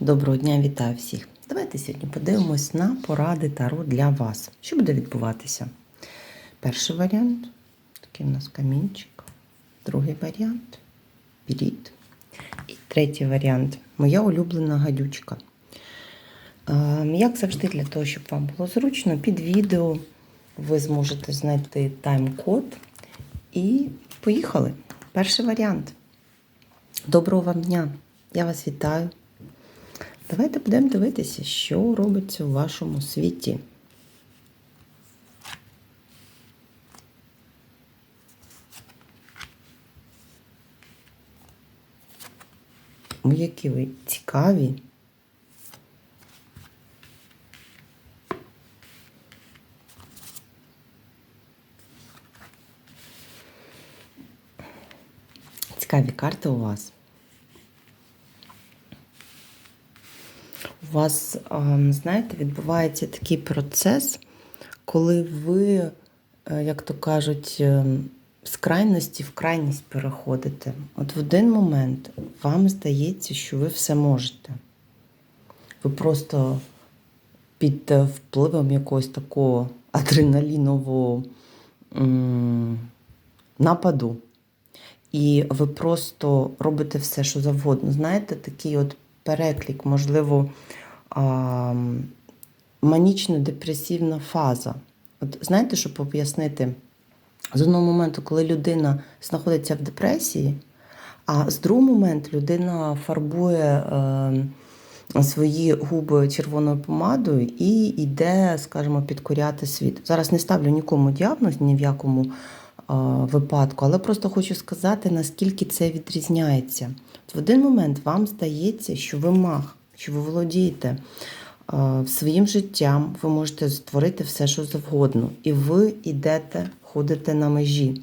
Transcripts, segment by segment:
Доброго дня, вітаю всіх. Давайте сьогодні подивимось на поради Таро для вас. Що буде відбуватися? Перший варіант такий у нас камінчик. Другий варіант піріт. І третій варіант моя улюблена гадючка. Ем, Як завжди, для того, щоб вам було зручно, під відео ви зможете знайти тайм-код і поїхали. Перший варіант. Доброго вам дня! Я вас вітаю. Давайте будемо дивитися, що робиться у вашому світі. Які ви цікаві. Цікаві карти у вас. Вас, ем, знаєте, відбувається такий процес, коли ви, е, як то кажуть, ем, з крайності в крайність переходите. От в один момент вам здається, що ви все можете. Ви просто під е, впливом якогось такого адреналінового нападу. І ви просто робите все, що завгодно. Знаєте, такий от переклик, можливо, манічно-депресивна фаза. От знаєте, щоб пояснити, з одного моменту, коли людина знаходиться в депресії, а з другого моменту людина фарбує е, свої губи червоною помадою і йде, скажімо, підкоряти світ. Зараз не ставлю нікому діагноз, ні в якому е, випадку, але просто хочу сказати, наскільки це відрізняється. От в один момент вам здається, що ви маг, що ви володієте е, своїм життям, ви можете створити все, що завгодно. І ви йдете, ходите на межі.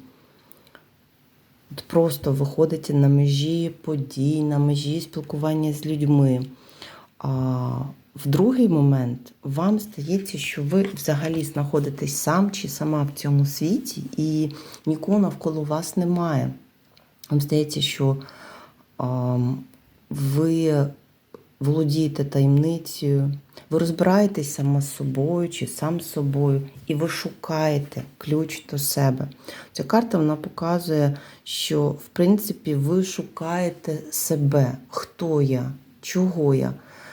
От просто виходите на межі подій, на межі спілкування з людьми. А в другий момент вам здається, що ви взагалі знаходитесь сам чи сама в цьому світі, і нікого навколо вас немає. Вам здається, що а, ви володієте таємницею, ви розбираєтесь сама з собою чи сам з собою, і ви шукаєте ключ до себе. Ця карта вона показує, що в принципі ви шукаєте себе, хто я, чого я.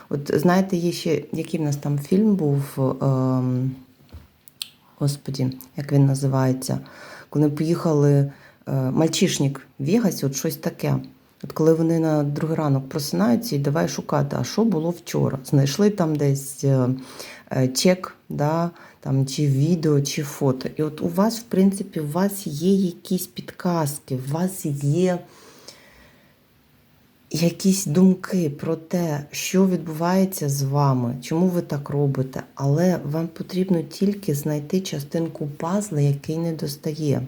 От знаєте, є ще який в нас там фільм був. Ем, Господі, як він називається, коли поїхали е, мальчишник в Вегасі, от щось таке. От коли вони на другий ранок просинаються і давай шукати, а що було вчора? Знайшли там десь е, е, чек, да, там, чи відео, чи фото. І от у вас, в принципі, у вас є якісь підказки, у вас є якісь думки про те, що відбувається з вами, чому ви так робите, але вам потрібно тільки знайти частинку пазла, який не достає.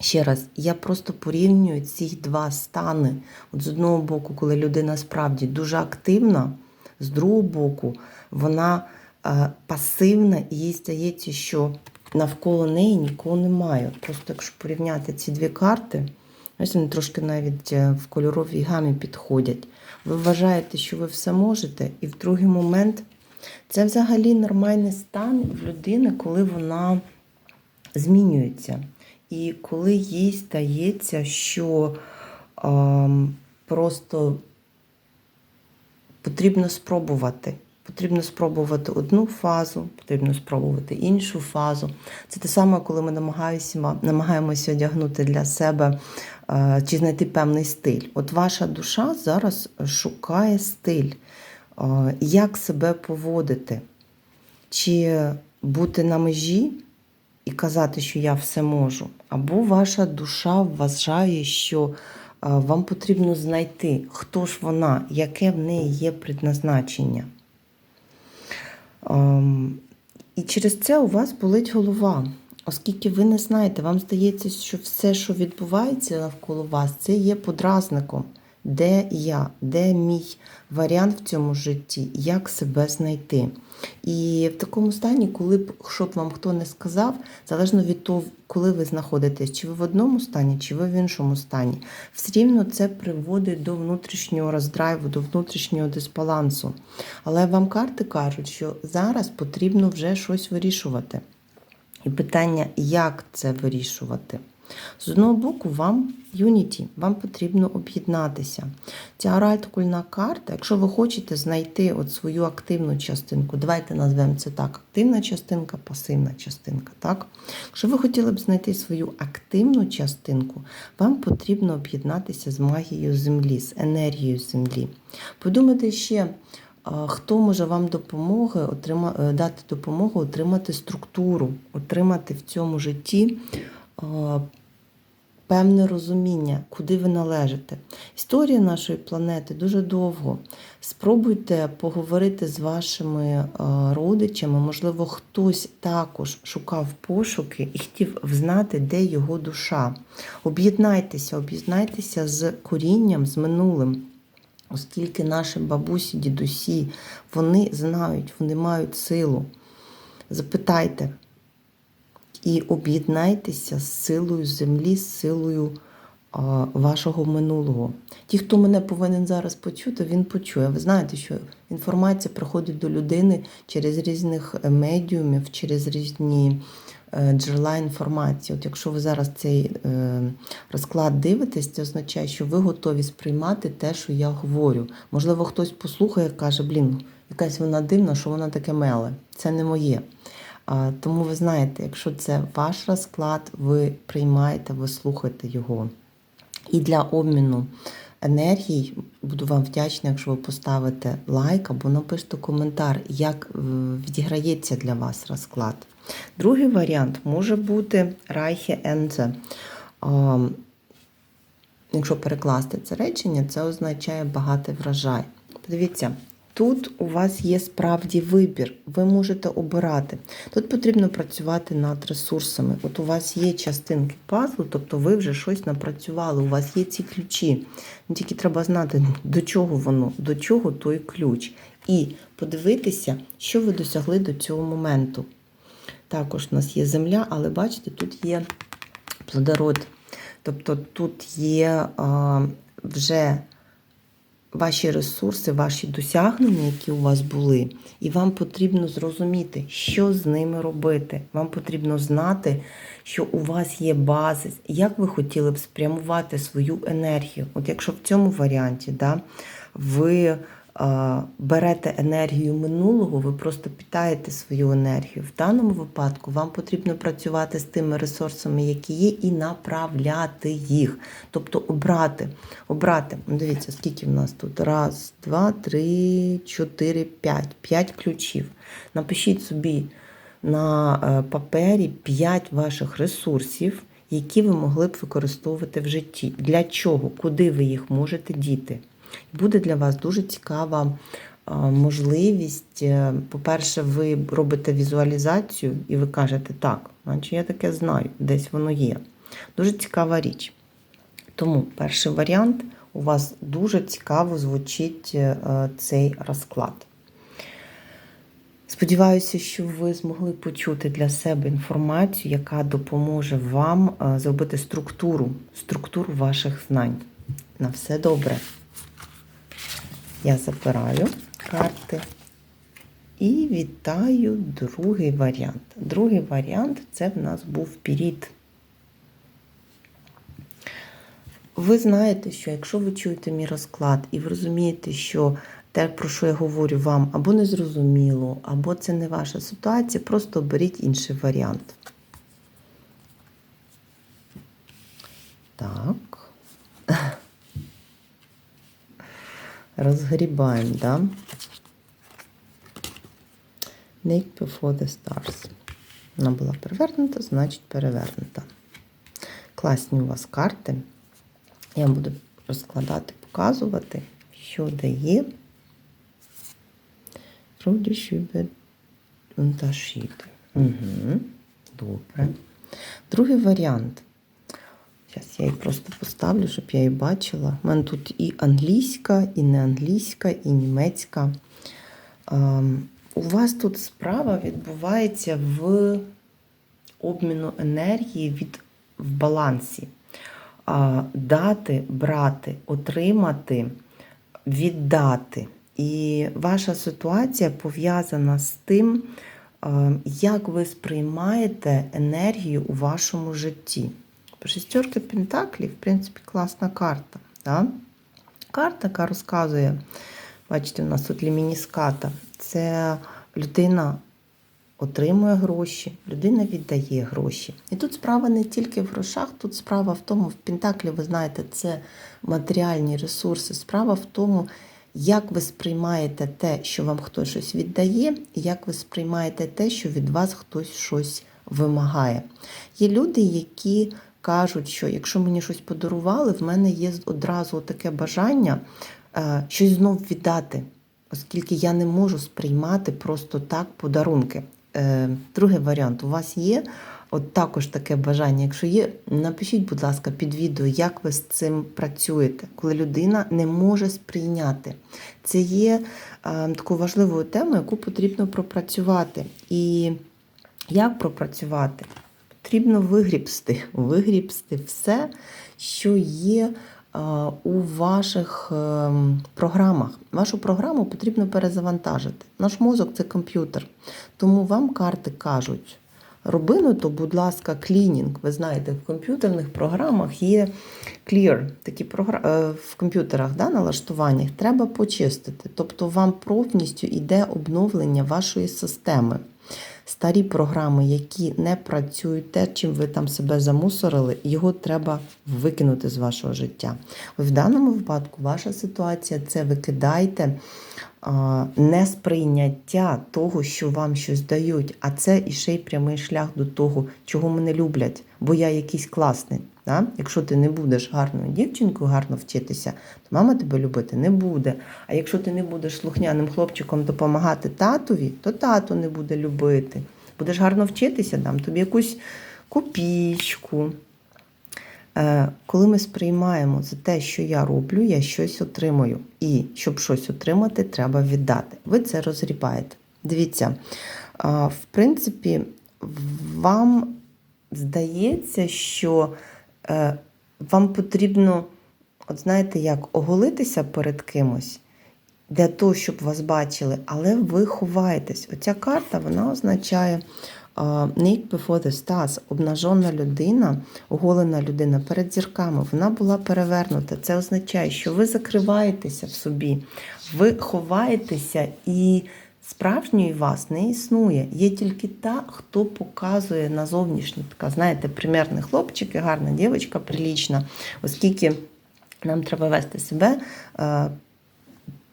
Ще раз, я просто порівнюю ці два стани. От з одного боку, коли людина справді дуже активна, з другого боку, вона е, пасивна, і їй здається, що навколо неї нікого немає. Просто якщо порівняти ці дві карти, ось вони трошки навіть е, в кольоровій гамі підходять. Ви вважаєте, що ви все можете, і в другий момент це взагалі нормальний стан в людини, коли вона змінюється. І коли їй стається, що а, просто потрібно спробувати. Потрібно спробувати одну фазу, потрібно спробувати іншу фазу. Це те саме, коли ми намагаємося, намагаємося одягнути для себе а, чи знайти певний стиль. От ваша душа зараз шукає стиль, а, як себе поводити, чи бути на межі і казати, що я все можу, або ваша душа вважає, що вам потрібно знайти, хто ж вона, яке в неї є предназначення. Ем, І через це у вас болить голова, оскільки ви не знаєте, вам здається, що все, що відбувається навколо вас, це є подразником. Де я, де мій варіант в цьому житті, як себе знайти. І в такому стані, коли б що вам хто не сказав, залежно від того, коли ви знаходитесь, чи ви в одному стані, чи ви в іншому стані, все рівно це приводить до внутрішнього роздрайву, до внутрішнього дисбалансу. Але вам карти кажуть, що зараз потрібно вже щось вирішувати. І питання, як це вирішувати? З одного боку, вам юніті, вам потрібно об'єднатися. Ця оракульна карта, якщо ви хочете знайти от свою активну частинку, давайте назвемо це так: активна частинка, пасивна частинка. Так? Якщо ви хотіли б знайти свою активну частинку, вам потрібно об'єднатися з магією землі, з енергією землі. Подумайте ще. Хто може вам допомоги отрима, е, дати допомогу отримати структуру, отримати в цьому житті певне розуміння, куди ви належите. Історія нашої планети дуже довго. Спробуйте поговорити з вашими родичами. Можливо, хтось також шукав пошуки і хотів взнати, де його душа. Об'єднайтеся, об'єднайтеся з корінням, з минулим. Оскільки наші бабусі, дідусі, вони знають, вони мають силу. Запитайте і об'єднайтеся з силою землі, з силою а, вашого минулого. Ті, хто мене повинен зараз почути, він почує. Ви знаєте, що інформація приходить до людини через різних е, медіумів, через різні е, джерела інформації. От якщо ви зараз цей е, розклад дивитесь, це означає, що ви готові сприймати те, що я говорю. Можливо, хтось послухає і каже, блін, якась вона дивна, що вона таке меле. Це не моє. Тому ви знаєте, якщо це ваш розклад, ви приймаєте, ви слухаєте його. І для обміну енергій буду вам вдячна, якщо ви поставите лайк або напишете коментар, як е, відіграється для вас розклад. Другий варіант може бути Райхе Ензе. Якщо перекласти це речення, це означає багатий врожай. Подивіться, тут у вас є справді вибір, ви можете обирати. Тут потрібно працювати над ресурсами. От у вас є частинки пазлу, тобто ви вже щось напрацювали, у вас є ці ключі. Ну, Тільки треба знати, до чого воно, до чого той ключ. І подивитися, що ви досягли до цього моменту. Також у нас є земля, але бачите, тут є плодород. Тобто тут є а, вже ваші ресурси, ваші досягнення, які у вас були, і вам потрібно зрозуміти, що з ними робити. Вам потрібно знати, що у вас є базис, як ви хотіли б спрямувати свою енергію. От якщо в цьому варіанті да, ви берете енергію минулого, ви просто питаєте свою енергію. В даному випадку вам потрібно працювати з тими ресурсами, які є, і направляти їх. Тобто обрати. обрати. Ну, Дивіться, скільки в нас тут? Раз, два, три, чотири, п'ять. П'ять ключів. Напишіть собі на е, папері п'ять ваших ресурсів. Які ви могли б використовувати в житті? Для чого? Куди ви їх можете діти? Буде для вас дуже цікава можливість. е, По-перше, ви робите візуалізацію і ви кажете, так, значить я таке знаю, десь воно є. Дуже цікава річ. Тому перший варіант у вас дуже цікаво звучить е, цей розклад. Сподіваюся, що ви змогли почути для себе інформацію, яка допоможе вам е, зробити структуру, структуру ваших знань. На все добре. Я забираю карти і вітаю другий варіант. Другий варіант це в нас був пірід. Ви знаєте, що якщо ви чуєте мій розклад і ви розумієте, що те, про що я говорю вам, або не зрозуміло, або це не ваша ситуація, просто оберіть інший варіант. Так. Розгрібаємо, да? Nick before the stars. Вона була перевернута, значить перевернута. Класні у вас карти. Я буду розкладати, показувати, що дає. Угу. Добре. Другий варіант. Зараз я її просто поставлю, щоб я її бачила. У мене тут і англійська, і не англійська, і німецька. Ем, У вас тут справа відбувається в обміну енергії від в балансі. Дати, брати, отримати, віддати. І ваша ситуація пов'язана з тим, е, як ви сприймаєте енергію у вашому житті. Шестерка Пентаклів, в принципі, класна карта. Да? Карта, яка розказує, бачите, у нас тут лімініската. Це людина отримує гроші, людина віддає гроші. І тут справа не тільки в грошах, тут справа в тому, в Пентаклі, ви знаєте, це матеріальні ресурси. Справа в тому, як ви сприймаєте те, що вам хтось щось віддає, і як ви сприймаєте те, що від вас хтось щось вимагає. Є люди, які кажуть, що якщо мені щось подарували, в мене є одразу таке бажання е, щось знов віддати, оскільки я не можу сприймати просто так подарунки. Е, Другий варіант, у вас є от також таке бажання. Якщо є, напишіть, будь ласка, під відео, як ви з цим працюєте, коли людина не може сприйняти. Це є е, такою важливою темою, яку потрібно пропрацювати. І як пропрацювати? Потрібно вигрібсти, вигрібсти все, що є е, у ваших е, програмах. Вашу програму потрібно перезавантажити. Наш мозок це комп'ютер. Тому вам карти кажуть. Роби ну то, будь ласка, клінінг. Ви знаєте, в комп'ютерних програмах є clear, такі програ... е, в комп'ютерах да, налаштуваннях треба почистити. Тобто вам повністю йде обновлення вашої системи. Старі програми, які не працюють, те, чим ви там себе замусорили, його треба викинути з вашого життя. В даному випадку ваша ситуація це викидайте несприйняття того, що вам щось дають, а це і ще й прямий шлях до того, чого мене люблять, бо я якийсь класний. Да? Якщо ти не будеш гарною дівчинкою, гарно вчитися, то мама тебе любити не буде. А якщо ти не будеш слухняним хлопчиком допомагати татові, то тато не буде любити. Будеш гарно вчитися, дам тобі якусь копійку. Е, Коли ми сприймаємо за те, що я роблю, я щось отримую. І щоб щось отримати, треба віддати. Ви це розрібаєте. Дивіться, в принципі, вам здається, що вам потрібно, от знаєте, як оголитися перед кимось для того, щоб вас бачили, але ви ховаєтесь. Оця карта вона означає uh, Naked before the stars, обнажена людина, оголена людина перед зірками. Вона була перевернута. Це означає, що ви закриваєтеся в собі, ви ховаєтеся і. Справжньої вас не існує. Є тільки та, хто показує на зовнішній, така, знаєте, примірний хлопчик і гарна дівчинка, прилічна, оскільки нам треба вести себе е,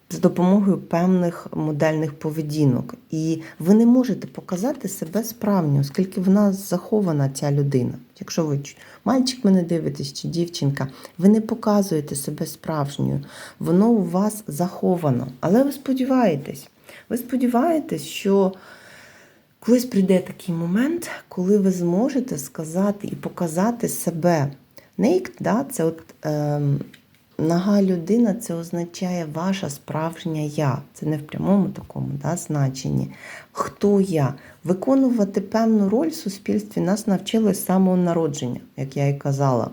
з допомогою певних модельних поведінок. І ви не можете показати себе справжньо, оскільки в нас захована ця людина. Якщо ви мальчик мене дивитесь чи дівчинка, ви не показуєте себе справжньою, воно у вас заховано. Але ви сподіваєтесь. Ви сподіваєтесь, що колись прийде такий момент, коли ви зможете сказати і показати себе. Naked, да, це от е, нага людина, це означає ваша справжня я. Це не в прямому такому да, значенні. Хто я? Виконувати певну роль в суспільстві нас навчили з самого народження, як я і казала.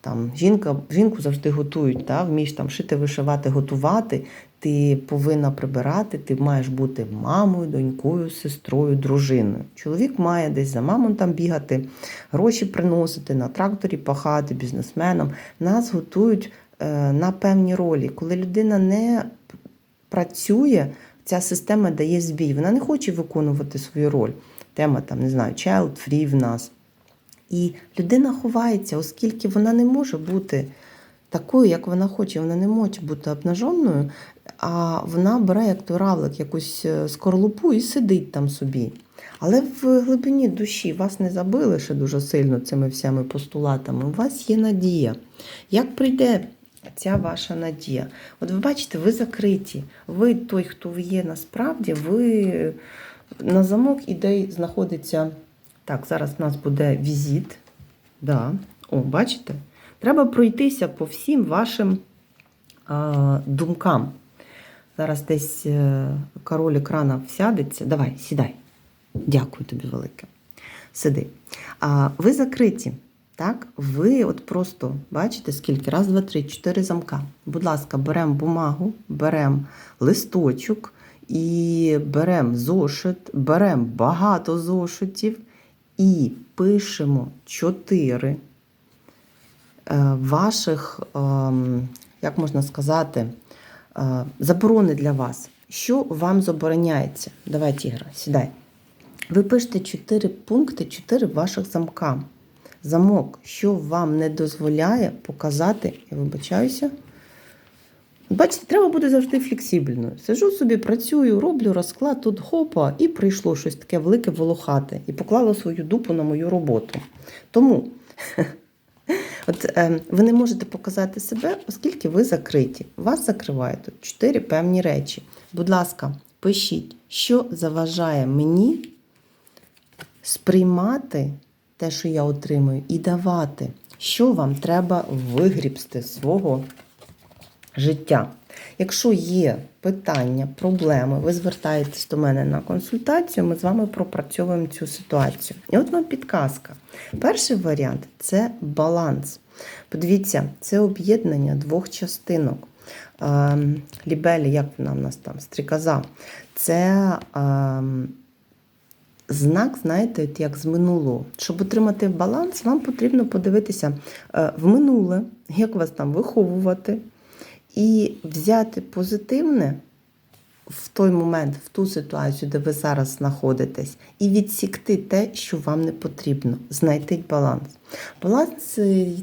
Там жінка, жінку завжди готують, та, вмієш там шити, вишивати, готувати. Ти повинна прибирати, ти маєш бути мамою, донькою, сестрою, дружиною. Чоловік має десь за мамою там бігати, гроші приносити, на тракторі пахати, бізнесменам. Нас готують е, на певні ролі. Коли людина не працює, ця система дає збій. Вона не хоче виконувати свою роль. Тема там, не знаю, child free в нас. І людина ховається, оскільки вона не може бути такою, як вона хоче. Вона не може бути обнаженою, а вона бере як той равлик якусь е, скорлупу і сидить там собі. Але в глибині душі вас не забили ще дуже сильно цими всіми постулатами. У вас є надія. Як прийде ця ваша надія? От ви бачите, ви закриті. Ви той, хто ви є насправді, ви на замок ідей знаходиться. Так, зараз у нас буде візит. Да. О, бачите? Треба пройтися по всім вашим е, думкам. Зараз десь е, король екрана всядеться. Давай, сідай. Дякую тобі велике. Сиди. А ви закриті. Так, ви от просто бачите, скільки? Раз, два, три, чотири замка. Будь ласка, беремо бумагу, беремо листочок і беремо зошит, беремо багато зошитів і пишемо чотири е, ваших, ем, як можна сказати, е, заборони для вас. Що вам забороняється? Давай, Тігра, сідай. Ви пишете чотири пункти, чотири ваших замка. Замок, що вам не дозволяє показати, я вибачаюся. Бачите, треба бути завжди флексибельною. Сижу собі, працюю, роблю розклад, тут хопа, і прийшло щось таке велике волохате, і поклало свою дупу на мою роботу. Тому от, е, ви не можете показати себе, оскільки ви закриті. Вас закриває тут чотири певні речі. Будь ласка, пишіть, що заважає мені сприймати те, що я отримую, і давати, що вам треба вигрібсти свого життя. Якщо є питання, проблеми, ви звертаєтесь до мене на консультацію, ми з вами пропрацьовуємо цю ситуацію. І от вам підказка. Перший варіант це баланс. Подивіться, це об'єднання двох частинок. Ем, Лібелі, як вона в нас там, стрікоза, це ем, знак, знаєте, як з минулого. Щоб отримати баланс, вам потрібно подивитися е, в минуле, як вас там виховувати, і взяти позитивне в той момент, в ту ситуацію, де ви зараз знаходитесь, і відсікти те, що вам не потрібно, знайти баланс. Баланс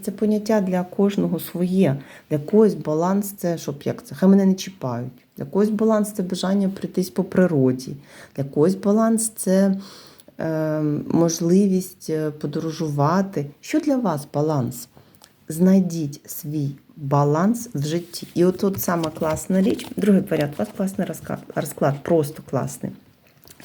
це поняття для кожного своє. Для когось баланс це, щоб як це, хай мене не чіпають. Для когось баланс це бажання прийтись по природі. Для когось баланс це е, можливість е, подорожувати. Що для вас баланс? Знайдіть свій баланс в житті. І от тут сама класна річ. Другий варіант, у вас класний розклад, просто класний.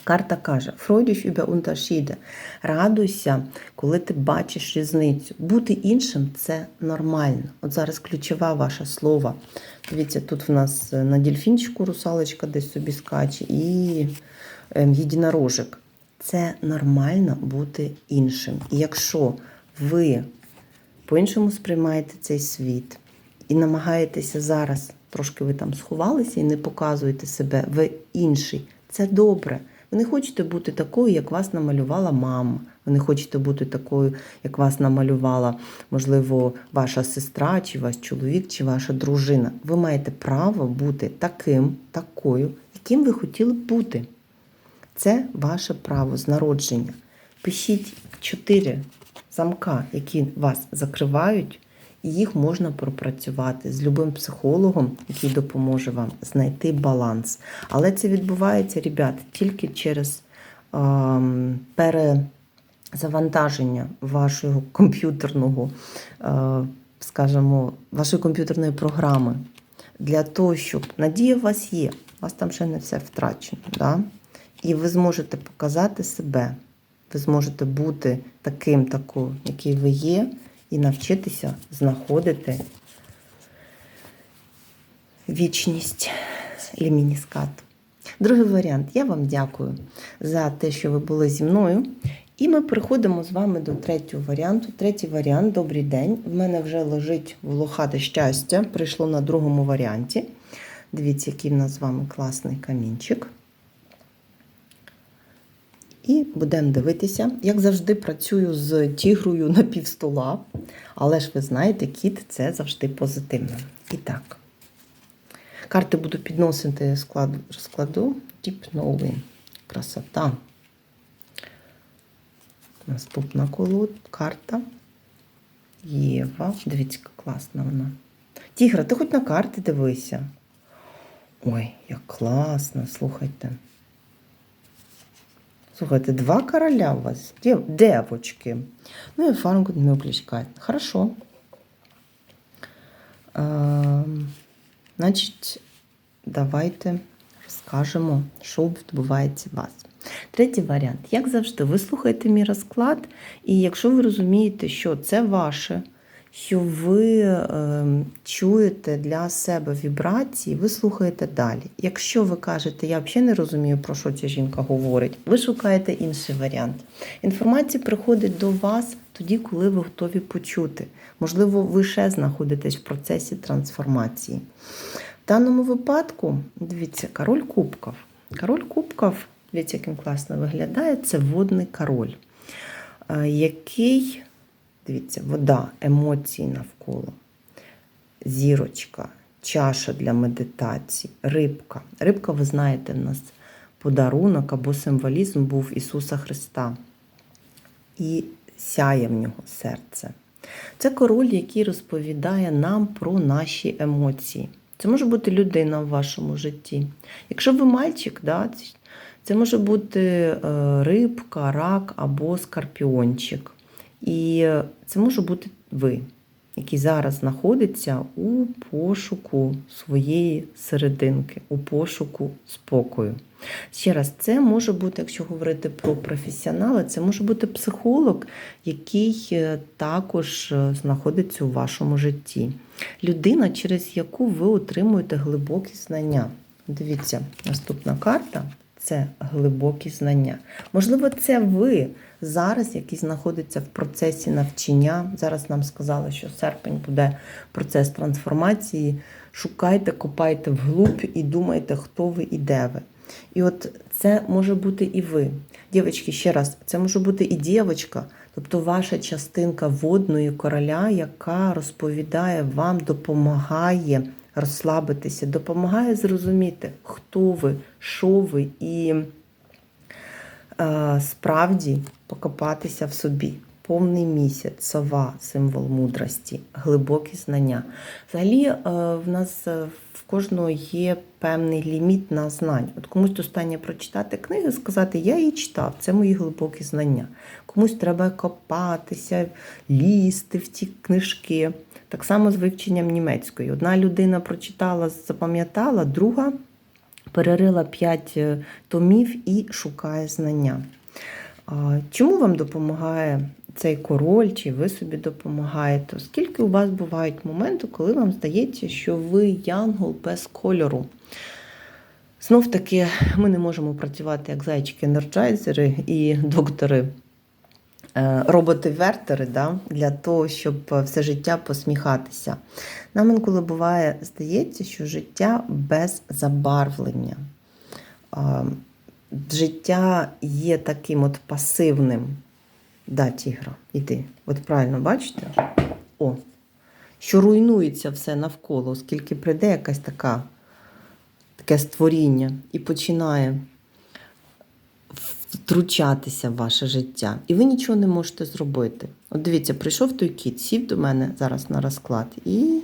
Карта каже: über Unterschiede. Радуйся, коли ти бачиш різницю. Бути іншим це нормально. От зараз ключове ваше слово. Дивіться, тут в нас на дельфінчику русалочка десь собі скаче, і ем, єдинорожик. Це нормально бути іншим. І якщо ви по-іншому сприймаєте цей світ і намагаєтеся зараз, трошки ви там сховалися і не показуєте себе, ви інший. Це добре. Ви не хочете бути такою, як вас намалювала мама. Ви не хочете бути такою, як вас намалювала, можливо, ваша сестра, чи ваш чоловік, чи ваша дружина. Ви маєте право бути таким, такою, яким ви хотіли б бути. Це ваше право з народження. Пишіть чотири замка, які вас закривають, їх можна пропрацювати з любим психологом, який допоможе вам знайти баланс. Але це відбувається, ребят, тільки через ем, перезавантаження вашого комп'ютерного, е, скажімо, вашої комп'ютерної програми. Для того, щоб надія у вас є, у вас там ще не все втрачено. Да? І ви зможете показати себе. Ви зможете бути таким, такою, який ви є, і навчитися знаходити вічність лімініскат. Другий варіант. Я вам дякую за те, що ви були зі мною. І ми переходимо з вами до третього варіанту. Третій варіант добрий день. В мене вже лежить волохате щастя. Прийшло на другому варіанті. Дивіться, який в нас з вами класний камінчик. І будемо дивитися. Як завжди, працюю з тігрою на півстола, але ж ви знаєте, кіт це завжди позитивно. І так, карти буду підносити складу, розкладу. Deep Knowing. Красота. Наступна колод, карта. Єва. Дивіться, класна вона. Тігра, ти хоч на карти дивися. Ой, як класно, слухайте. Слухайте, два короля у вас, дев, девочки. Ну і Фарнгут Мюклічка. Хорошо. Е, значить, давайте розкажемо, що відбувається у вас. Третій варіант. Як завжди, ви слухаєте мій розклад, і якщо ви розумієте, що це ваше, що ви е, чуєте для себе вібрації, ви слухаєте далі. Якщо ви кажете, я взагалі не розумію, про що ця жінка говорить, ви шукаєте інший варіант. Інформація приходить до вас тоді, коли ви готові почути. Можливо, ви ще знаходитесь в процесі трансформації. В даному випадку, дивіться, король кубків. Король кубків, дивіться, як він класно виглядає, це водний король, е, який, дивіться, вода, емоції навколо, зірочка, чаша для медитації, рибка. Рибка, ви знаєте, в нас подарунок або символізм був Ісуса Христа. І сяє в нього серце. Це король, який розповідає нам про наші емоції. Це може бути людина в вашому житті. Якщо ви мальчик, да, це може бути е, рибка, рак або скорпіончик. І це може бути ви, який зараз знаходиться у пошуку своєї серединки, у пошуку спокою. Ще раз, це може бути, якщо говорити про професіонала, це може бути психолог, який е, також е, знаходиться у вашому житті. Людина, через яку ви отримуєте глибокі знання. Дивіться, наступна карта це глибокі знання. Можливо, це ви зараз, який знаходиться в процесі навчання. Зараз нам сказали, що серпень буде процес трансформації. Шукайте, копайте вглуб і думайте, хто ви і де ви. І от це може бути і ви. Дівчатки, ще раз, це може бути і дівчинка, тобто ваша частинка водної короля, яка розповідає вам, допомагає розслабитися, допомагає зрозуміти, хто ви, що ви, і е, справді покопатися в собі. Повний місяць, сова, символ мудрості, глибокі знання. Взагалі, е, в нас е, в кожного є певний ліміт на знань. От комусь достатньо прочитати книги, сказати, я її читав, це мої глибокі знання. Комусь треба копатися, лізти в ті книжки. Так само з вивченням німецької. Одна людина прочитала, запам'ятала, друга перерила п'ять е, томів і шукає знання. Чому вам допомагає цей король, чи ви собі допомагаєте? Оскільки у вас бувають моменти, коли вам здається, що ви янгол без кольору. Знов таки, ми не можемо працювати як зайчики-енерджайзери і доктори. е, Роботи-вертери да, для того, щоб все життя посміхатися. Нам інколи буває, здається, що життя без забарвлення. Життя є таким от пасивним. Да, тігра, іди. От правильно бачите? О, що руйнується все навколо, оскільки прийде якась така, таке створіння і починає втручатися в ваше життя. І ви нічого не можете зробити. От дивіться, прийшов той кіт, сів до мене зараз на розклад. І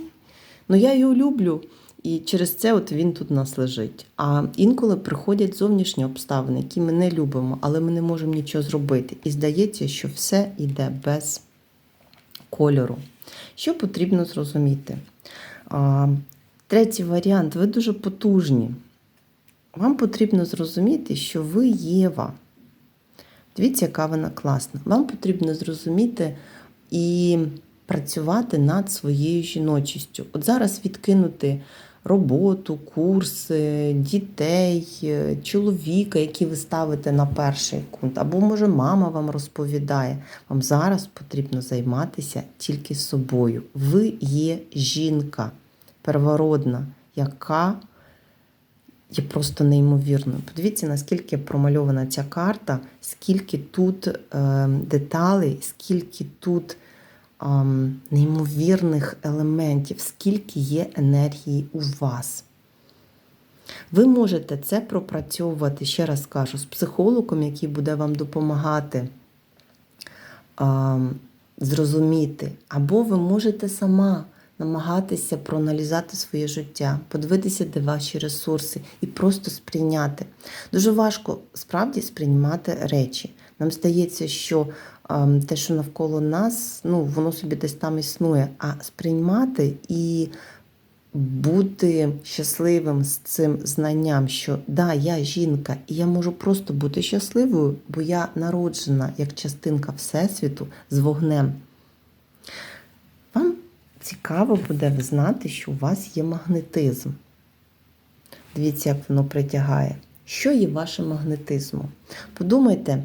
ну, я його люблю. І через це от він тут у нас лежить. А інколи приходять зовнішні обставини, які ми не любимо, але ми не можемо нічого зробити. І здається, що все йде без кольору. Що потрібно зрозуміти? А, Третій варіант ви дуже потужні. Вам потрібно зрозуміти, що ви Єва. Дивіться, яка вона класна. Вам потрібно зрозуміти і працювати над своєю жіночістю. От зараз відкинути роботу, курси, дітей, е, чоловіка, які ви ставите на перший кунт, або, може, мама вам розповідає. Вам зараз потрібно займатися тільки собою. Ви є жінка первородна, яка є просто неймовірною. Подивіться, наскільки промальована ця карта, скільки тут е, деталей, скільки тут неймовірних елементів, скільки є енергії у вас. Ви можете це пропрацьовувати, ще раз кажу, з психологом, який буде вам допомагати ем, зрозуміти, або ви можете сама намагатися проаналізувати своє життя, подивитися, де ваші ресурси, і просто сприйняти. Дуже важко справді сприймати речі. Нам здається, що те, що навколо нас, ну, воно собі десь там існує, а сприймати і бути щасливим з цим знанням, що да, я жінка, і я можу просто бути щасливою, бо я народжена як частинка Всесвіту з вогнем. Вам цікаво буде знати, що у вас є магнетизм. Дивіться, як воно притягає. Що є вашим магнетизмом? Подумайте,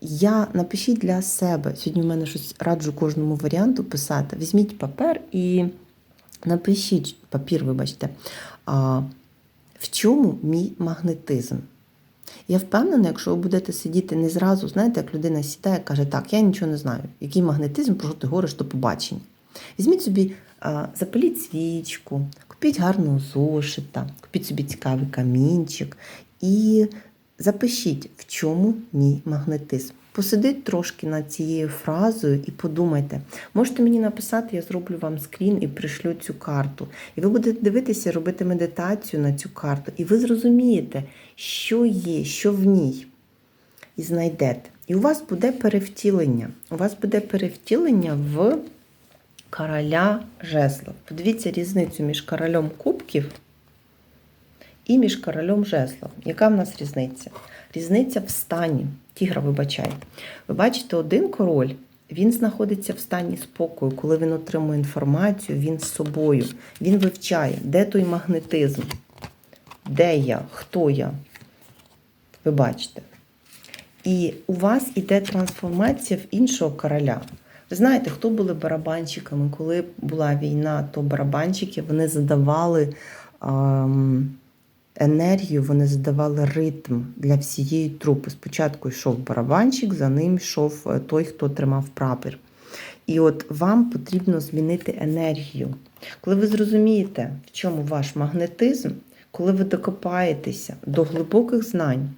я напишіть для себе. Сьогодні в мене щось раджу кожному варіанту писати. Візьміть папер і напишіть папір, вибачте, а, в чому мій магнетизм. Я впевнена, якщо ви будете сидіти не зразу, знаєте, як людина сідає і каже, так, я нічого не знаю. Який магнетизм, про що ти говориш до побачення. Візьміть собі, запаліть свічку, купіть гарного зошита, купіть собі цікавий камінчик і запишіть, в чому мій магнетизм. Посидіть трошки над цією фразою і подумайте. Можете мені написати, я зроблю вам скрін і пришлю цю карту. І ви будете дивитися, робити медитацію на цю карту, і ви зрозумієте, що є, що в ній. І знайдете. І у вас буде перевтілення. У вас буде перевтілення в короля жезлов. Подивіться різницю між королем кубків і між королем жезлов. Яка в нас різниця? Різниця в стані. Тігра, вибачай. Ви бачите, один король. Він знаходиться в стані спокою, коли він отримує інформацію, він з собою. Він вивчає, де той магнетизм, де я, хто я. Ви бачите. І у вас іде трансформація в іншого короля. Ви знаєте, хто були барабанщиками? Коли була війна, то барабанщики вони задавали ем, енергію, вони задавали ритм для всієї трупи. Спочатку йшов барабанщик, за ним йшов е, той, хто тримав прапор. І от вам потрібно змінити енергію. Коли ви зрозумієте, в чому ваш магнетизм, коли ви докопаєтеся до глибоких знань,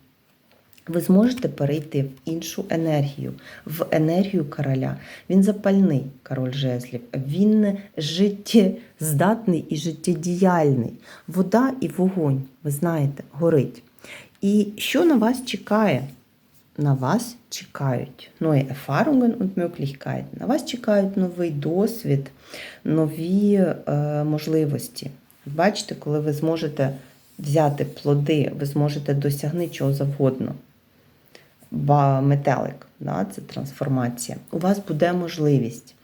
ви зможете перейти в іншу енергію, в енергію короля. Він запальний король жезлів, він життєздатний і життєдіяльний. Вода і вогонь, ви знаєте, горить. І що на вас чекає? На вас чекають neue Erfahrungen und. На вас чекають новий досвід, нові е, можливості. Бачите, коли ви зможете взяти плоди, ви зможете досягнути чого завгодно. Метелик, да, це трансформація. У вас буде можливість.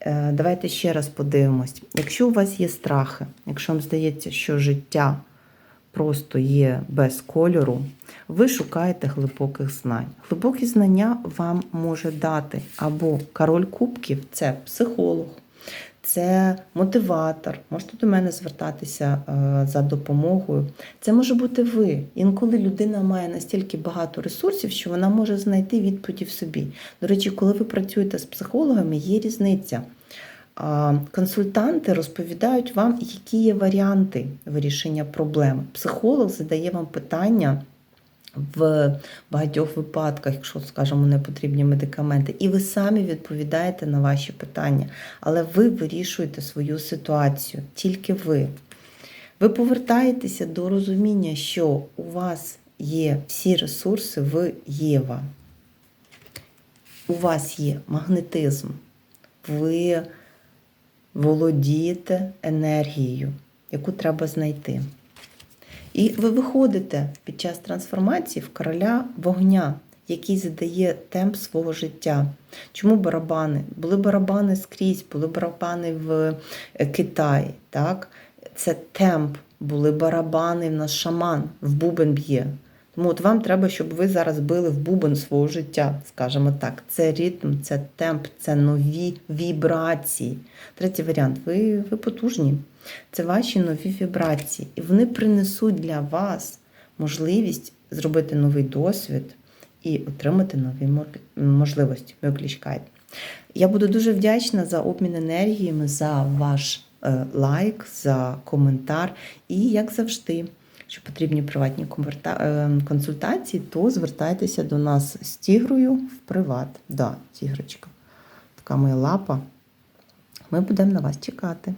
Е, Давайте ще раз подивимось. Якщо у вас є страхи, якщо вам здається, що життя просто є без кольору, ви шукаєте глибоких знань. Глибокі знання вам може дати або король кубків це психолог, це мотиватор. Можете до мене звертатися е, за допомогою. Це може бути ви. Інколи людина має настільки багато ресурсів, що вона може знайти відповіді в собі. До речі, коли ви працюєте з психологами, є різниця. Консультанти розповідають вам, які є варіанти вирішення проблем. Психолог задає вам питання в багатьох випадках, якщо, скажімо, не потрібні медикаменти, і ви самі відповідаєте на ваші питання, але ви вирішуєте свою ситуацію, тільки ви. Ви повертаєтеся до розуміння, що у вас є всі ресурси в Єва. У вас є магнетизм. Ви володієте енергією, яку треба знайти. І ви виходите під час трансформації в короля вогня, який задає темп свого життя. Чому барабани? Були барабани скрізь, були барабани в е, Китаї. Так? Це темп, були барабани в нас шаман, в бубен б'є. Тому от вам треба, щоб ви зараз били в бубен свого життя, скажімо так. Це ритм, це темп, це нові вібрації. Третій варіант ви, ви потужні. Це ваші нові вібрації. І вони принесуть для вас можливість зробити новий досвід і отримати нові можливості. Я буду дуже вдячна за обмін енергіями, за ваш е, лайк, за коментар. І, як завжди, Якщо потрібні приватні е, консультації, то звертайтеся до нас з тігрою в приват. Да, тігрочка. Така моя лапа. Ми будемо на вас чекати.